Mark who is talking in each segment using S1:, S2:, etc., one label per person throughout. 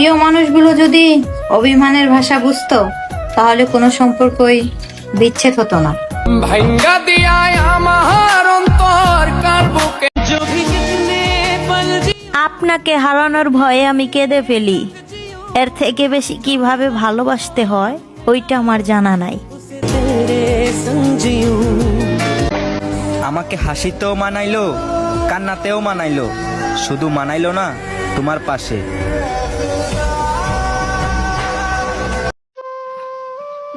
S1: প্রিয় মানুষগুলো যদি অভিমানের ভাষা বুঝতো তাহলে কোনো সম্পর্কই বিচ্ছেদ হতো না।
S2: ভাইঙ্গা দিয়ায় আমার অন্তর কার বুকে।
S3: আপনাকে হারানোর ভয়ে আমি কেঁদে ফেলি। এর থেকে বেশি কীভাবে ভালোবাসতে হয় ওইটা আমার জানা নাই।
S4: আমাকে হাসিতেও মানাইলো কান্নাতেও মানাইলো শুধু মানাইলো না তোমার পাশে।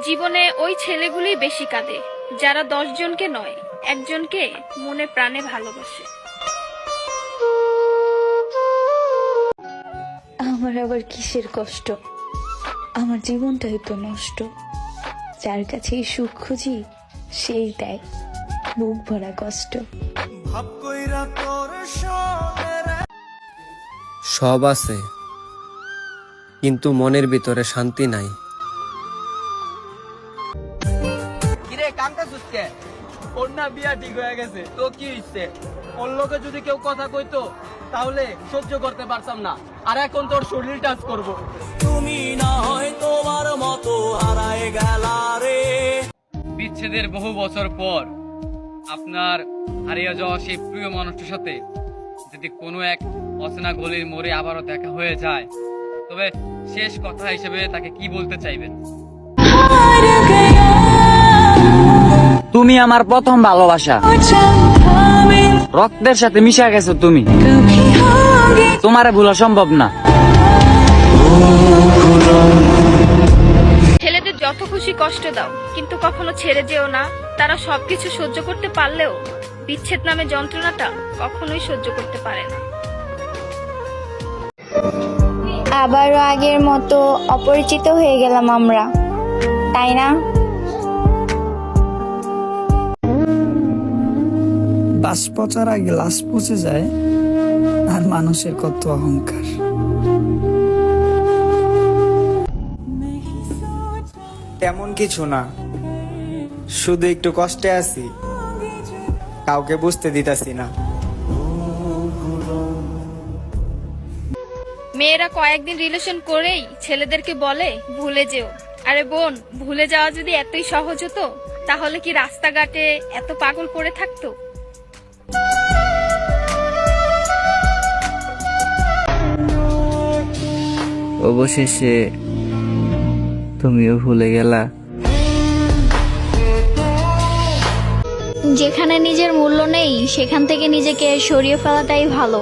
S5: জীবনে ওই ছেলেগুলি বেশি কাঁদে যারা দশ জনকে নয় একজনকে মনে প্রাণে ভালোবাসে।
S6: আমার আবার কিসের কষ্ট? আমার জীবনটাই তো নষ্ট। যার কাছে সুখ খুঁজি সেই দেয় বুক ভরা কষ্ট।
S7: সব আছে। কিন্তু মনের ভিতরে শান্তি নাই।
S2: কিরে কান্তা সুস্কে ওর না বিয়া ঠিক হয়ে গেছে তো কি হইছে? ওর লোকে যদি কেউ কথা কইতো তাহলে সহ্য করতে পারতাম না। আর এখন তোর শরীর টাচ করব। তুমি না হয় তোমার মতো হারায় গেলা রে। বিচ্ছেদের বহু বছর পর আপনার হারিয়ে যাওয়া সেই প্রিয় মানুষটির সাথে যদি কোনো এক অচেনা গলির মোড়ে আবারও দেখা হয়ে যায় তবে শেষ কথা হিসেবে তাকে কি বলতে চাইবেন?
S8: তুমি আমার প্রথম ভালোবাসা। রক্তের সাথে মিশা গেছো তুমি। তোমারে ভুলা সম্ভব না।
S5: ছেলেদের যত খুশি কষ্ট দাও কিন্তু কখনো ছেড়ে যেও না। তারা সবকিছু সহ্য করতে পারলেও বিচ্ছেদ নামে যন্ত্রণাটা কখনোই সহ্য করতে পারে না।
S9: আবারও আগের মতো অপরিচিত হয়ে গেলাম আমরা, তাই না?
S10: বাস পচার আগে লাশ পচে যায়, আর মানুষের কত অহংকার।
S4: তেমন কিছু না, শুধু একটু কষ্টে আছি, কাউকে বুঝতে দিতাছি না।
S5: মেয়েরা কয়েকদিন রিলেশন করেই ছেলেদেরকে বলে ভুলে যেও। আরে বোন ভুলে যাওয়া যদি এতই সহজ হতো তাহলে কি রাস্তাঘাটে এত পাগল পড়ে থাকতো?
S8: অবশেষে তুমিও ভুলে গেলা।
S9: যেখানে নিজের মূল্য নেই সেখান থেকে নিজেকে সরিয়ে ফেলাটাই ভালো।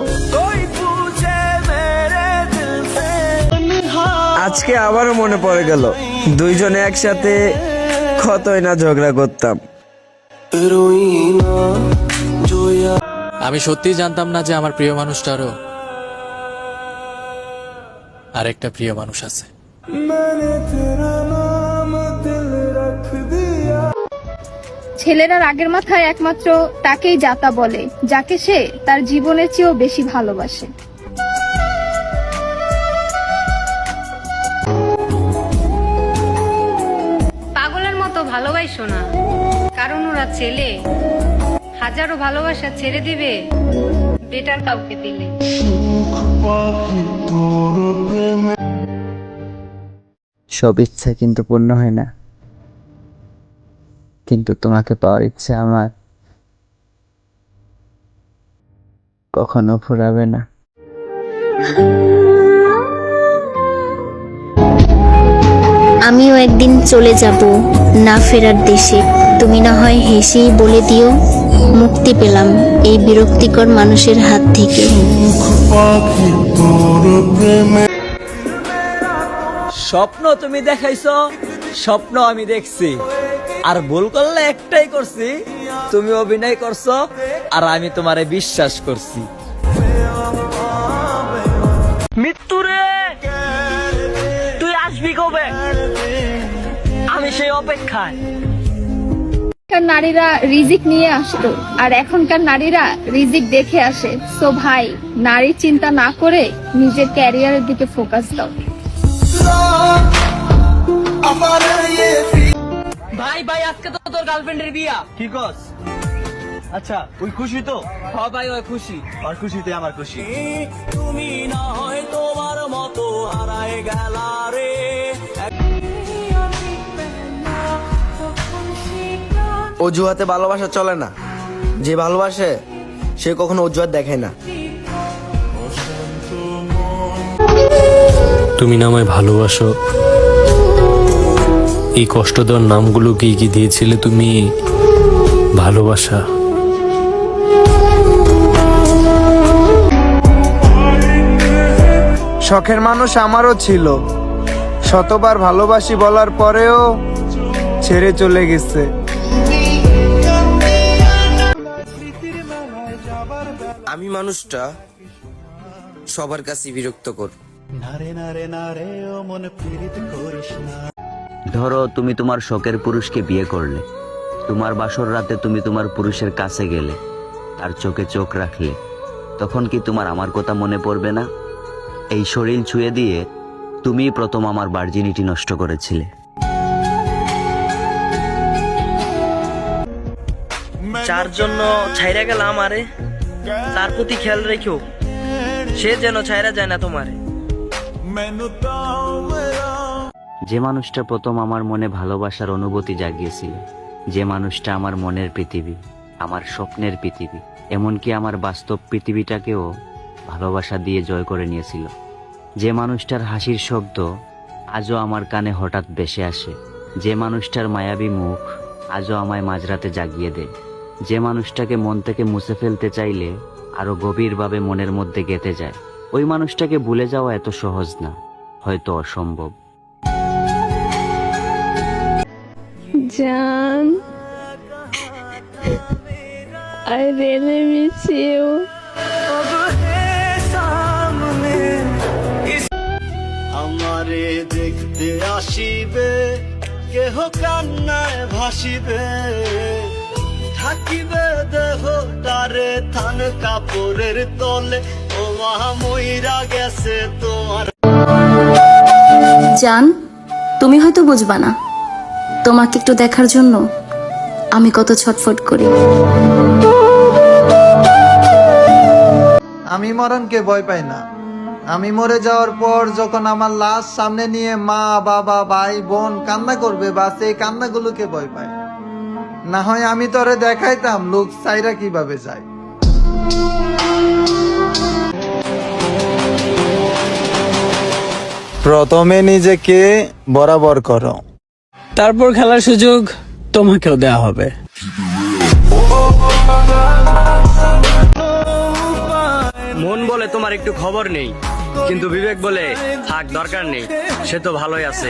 S7: আজকে আবারও মনে পড়ে গেল দুইজনে একসাথে ক্ষতই না ঝগড়া করতাম।
S2: আমি সত্যিই জানতাম না যে আমার প্রিয় মানুষটারও আরেকটা প্রিয় মানুষ আছে।
S5: ছেলেরা রাগের মাথায় একমাত্র তাকেই যাতা বলে যাকে সে তার জীবনের চেয়েও বেশি ভালোবাসে।
S1: মতো ভালোবাসো না কারণ ওরা ছেলে। হাজারো ভালোবাসা ছেড়ে দিবে। বেটার কাউকে দিলে।
S8: সব ইচ্ছা কিন্তু পূর্ণ হয় না। কিন্তু তোমাকে পাওয়ার ইচ্ছা আমার। কখনো ফুরাবে না।
S9: আমিও একদিন চলে যাব না ফেরার দেশে। তুমি না হয় হেসেই বলে দিও মুক্তি পেলাম এই বিরক্তিকর মানুষের হাত থেকে।
S2: স্বপ্ন তুমি দেখাইছো স্বপ্ন আমি দেখছি। আর ভুল করলে একটাই করছি তুমি অভিনয় করছ আর আমি তোমারে বিশ্বাস করছি। মৃত্যুরে অপেক্ষায়।
S5: এখনকার নারীরা রিজিক নিয়ে আসতো আর এখনকার নারীরা রিজিক দেখে আসে। সো ভাই নারী চিন্তা না করে নিজের ক্যারিয়ারের দিকে ফোকাস দাও।
S2: ভাই ভাই আজকে তো তোর গার্লফ্রেন্ডের বিয়া।
S4: ঠিক আছে আচ্ছা ওই খুশি তো?
S2: হ ভাই ওই খুশি।
S4: আর খুশিতে আমার খুশি।
S2: তুমি না হয় তোমার মতো হারায়
S7: অজুহাতে ভালোবাসা চলে না। যে ভালোবাসে সে কখনো অজুহাত দেখায় না।
S11: তুমি না আমায় ভালোবাসো। এই কষ্ট দেওয়ার নামগুলো কি কি দিয়েছিলে তুমি? ভালোবাসা।
S4: শখের মানুষ আমারও ছিল। শতবার ভালোবাসি বলার পরেও ছেড়ে চলে গেছে।
S7: আমি মানুষটা সবার কাছে বিরক্তকর
S8: ধরো তুমি তোমার শখের পুরুষকে বিয়ে করলে। তোমার বাসর রাতে তুমি তোমার পুরুষের কাছে গেলে তার চোখে চোখ রাখলে। তখন কি তোমার আমার কথা মনে পড়বে না? এই শরীর ছুঁয়ে দিয়ে তুমি প্রথম আমার ভার্জিনিটি নষ্ট করেছিলে।
S7: যার জন্য ছাইরা গেলাম আমারে তার প্রতি খেয়াল রেখো সে যেন ছাইরা যায় না তোমারে।
S8: যে মানুষটা প্রথম আমার মনে ভালোবাসার অনুভূতি জাগিয়েছিল, যে মানুষটা আমার মনের পৃথিবী, আমার স্বপ্নের পৃথিবী, এমনকি আমার বাস্তব পৃথিবীটাকেও ভালোবাসা দিয়ে জয় করে নিয়েছিল। যে মানুষটার হাসির শব্দ আজও আমার কানে হঠাৎ ভেসে আসে, যে মানুষটার মায়াবী মুখ আজও আমায় মাঝরাতে জাগিয়ে দেয়। যে মানুষটাকে মন থেকে মুছে ফেলতে চাইলে আরও গভীরভাবে মনের মধ্যে গেঁথে যায়। ওই মানুষটাকে ভুলে যাওয়া এত সহজ না হয়তো অসম্ভব।
S5: জান I really miss you.
S2: আমারে দেখতে আসিবে কেহ কান্নায় ভাসিবে। থাকিবে দেহ তারে থান কাপড়ের তলে। ও মহা মইরা গেছে তোমার
S9: জান তুমি হয়তো বুঝবা না। তোমাকে একটু দেখার জন্য আমি কত ছটফট করি।
S10: আমি মরণকে ভয় পাই না। আমি মরে যাওয়ার পর যখন আমার লাশ সামনে নিয়ে মা বাবা ভাই বোন কান্না করবে বা সেই কান্নাগুলোকে ভয় পায়। না হয় আমি তোরে দেখাইতাম লোক সাইরা কীভাবে যায়। প্রথমে নিজেকে বরাবর করো।
S2: তারপর খেলার সুযোগ তোমাকেও দেওয়া হবে।
S7: মন বলে তোমার একটু খবর নেই কিন্তু বিবেক বলে থাক দরকার নেই সে তো ভালোই আছে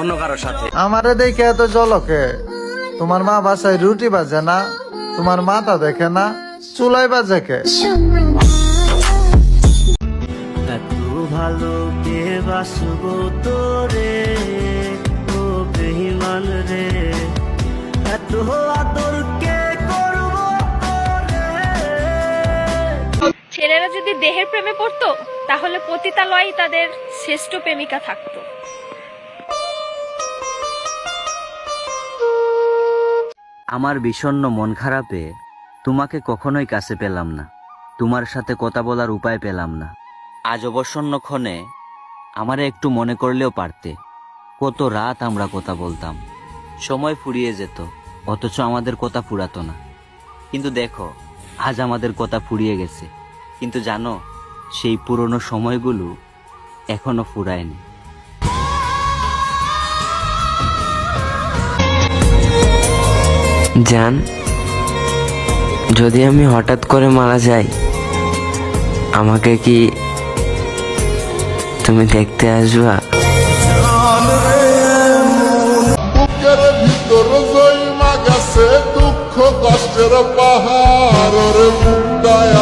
S7: অন্য কারোর সাথে।
S10: আমারে দেখে এত জলকে তোমার মা বাসায় রুটি বাজে না তোমার মাথা দেখে না চুলাই বাজে কে?
S2: এত ভালো কে বাসব তোরে ও বেহিমান রে। এত আদর কে করব
S5: ছেলেরা যদি দেহের প্রেমে পড়তো তাহলে পতিতালয় তাদের শ্রেষ্ঠ প্রেমিকা থাকতো।
S8: আমার বিষণ্ণ মন খারাপে তোমাকে কখনোই কাছে পেলাম না। তোমার সাথে কথা বলার উপায় পেলাম না। আজ অবসন্ন ক্ষণে আমারে একটু মনে করলেও পারতে। কত রাত আমরা কথা বলতাম। সময় ফুরিয়ে যেত, অথচ আমাদের কথা ফুরাতো না। কিন্তু দেখো, আজ আমাদের কথা ফুরিয়ে গেছে। কিন্তু জানো, সেই পুরনো সময়গুলো এখনও ফুরায়নি।
S7: জান, যদি আমি হঠাৎ করে মারা যাই, আমাকে কি তুমি দেখতে আসবা?
S12: কষ্টের পাহাড় রে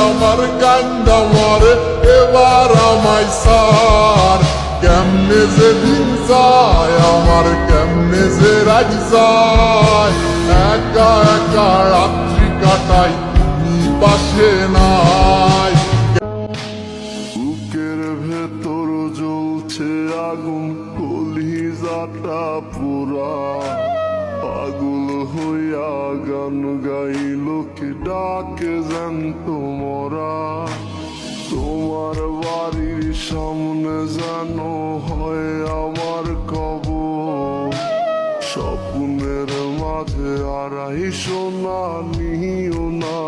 S12: আমার কান্দা মরে এবার আমায় সার কেমনে যে দিন যায় আমার, কেমনে যে রাজ যায় একা একা রাত্রি কাটাই পাশে নাই। বুকের ভেতর জ্বলছে আগুন, কলিজাটা পুরা পাগল হইয়া গান গাইল, কি ডাকে জানত মরা তোমার বাড়ির সামনে যেন হয় আমার তারাই সোনা নিও না।